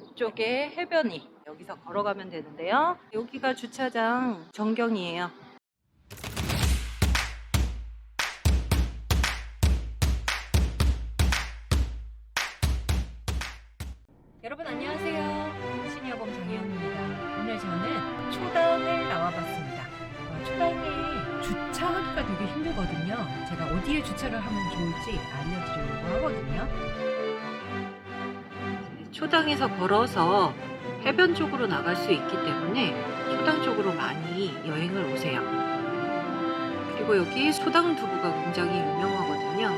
저쪽에 해변이 여기서 걸어가면 되는데요. 여기가 주차장 전경이에요. 여러분 안녕하세요. 시니어범 정혜영입니다. 오늘 저는 초당을 나와봤습니다. 어, 초당에 주차하기가 되게 힘들거든요. 제가 어디에 주차를 하면 좋을지 알려드리려고 하거든요. 초당에서 걸어서 해변 쪽으로 나갈 수 있기 때문에 초당 쪽으로 많이 여행을 오세요. 그리고 여기 소당 두부가 굉장히 유명하거든요.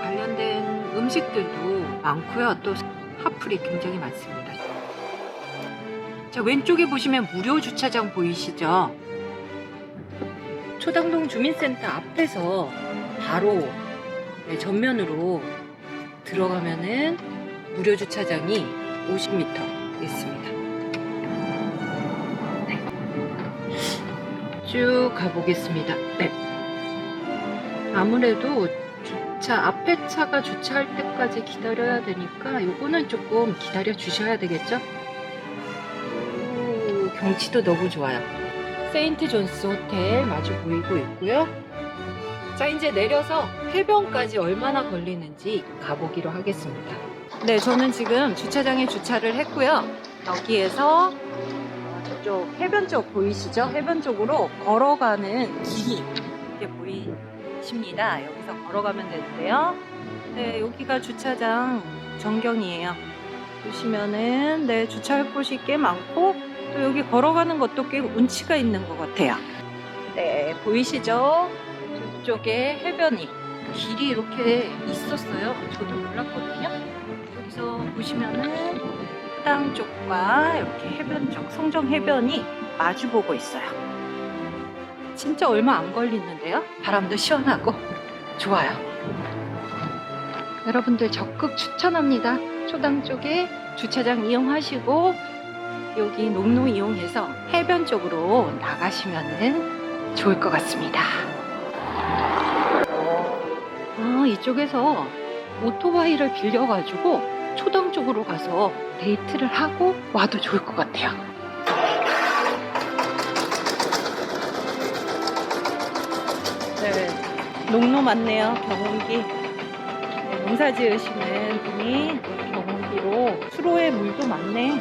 관련된 음식들도 많고요. 또 핫플이 굉장히 많습니다. 자, 왼쪽에 보시면 무료 주차장 보이시죠? 초당동 주민센터 앞에서 바로 네, 전면으로 들어가면은 무료 주차장이 50m 있습니다. 네. 쭉 가보겠습니다. 네. 아무래도 주차 앞에 차가 주차할 때까지 기다려야 되니까 요거는 조금 기다려 주셔야 되겠죠? 오, 경치도 너무 좋아요. 세인트 존스 호텔 마주 보이고 있고요. 자 이제 내려서 해변까지 얼마나 걸리는지 가보기로 하겠습니다. 네, 저는 지금 주차장에 주차를 했고요. 여기에서 어, 저쪽 해변 쪽 보이시죠? 해변 쪽으로 걸어가는 길이 이렇게 보이십니다. 여기서 걸어가면 되는데요. 네, 여기가 주차장 전경이에요. 보시면은 네, 주차할 곳이 꽤 많고 또 여기 걸어가는 것도 꽤 운치가 있는 것 같아요. 네, 보이시죠? 저쪽에 해변이 길이 이렇게 있었어요. 저도 몰랐거든요. 여기서 보시면은 땅 쪽과 이렇게 해변 쪽, 성정 해변이 마주보고 있어요. 진짜 얼마 안 걸리는데요. 바람도 시원하고 좋아요. 여러분들 적극 추천합니다. 초당 쪽에 주차장 이용하시고 여기 농로 이용해서 해변 쪽으로 나가시면은 좋을 것 같습니다. 아, 이쪽에서 오토바이를 빌려가지고 초당 쪽으로 가서 데이트를 하고 와도 좋을 것 같아요. 네, 농로 맞네요. 경운기. 네, 농사 지으시는 분이 경운기로 수로에 물도 많네.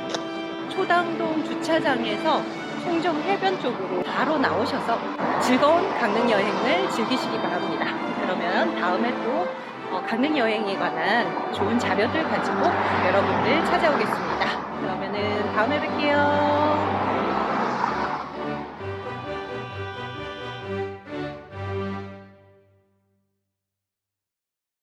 초당동 주차장에서 송정 해변 쪽으로 바로 나오셔서 즐거운 강릉 여행을 즐기시기 바랍니다. 그러면 다음에 또 어, 강릉 여행에 관한 좋은 자료들 가지고 여러분들 찾아오겠습니다. 그러면은 다음에 뵐게요.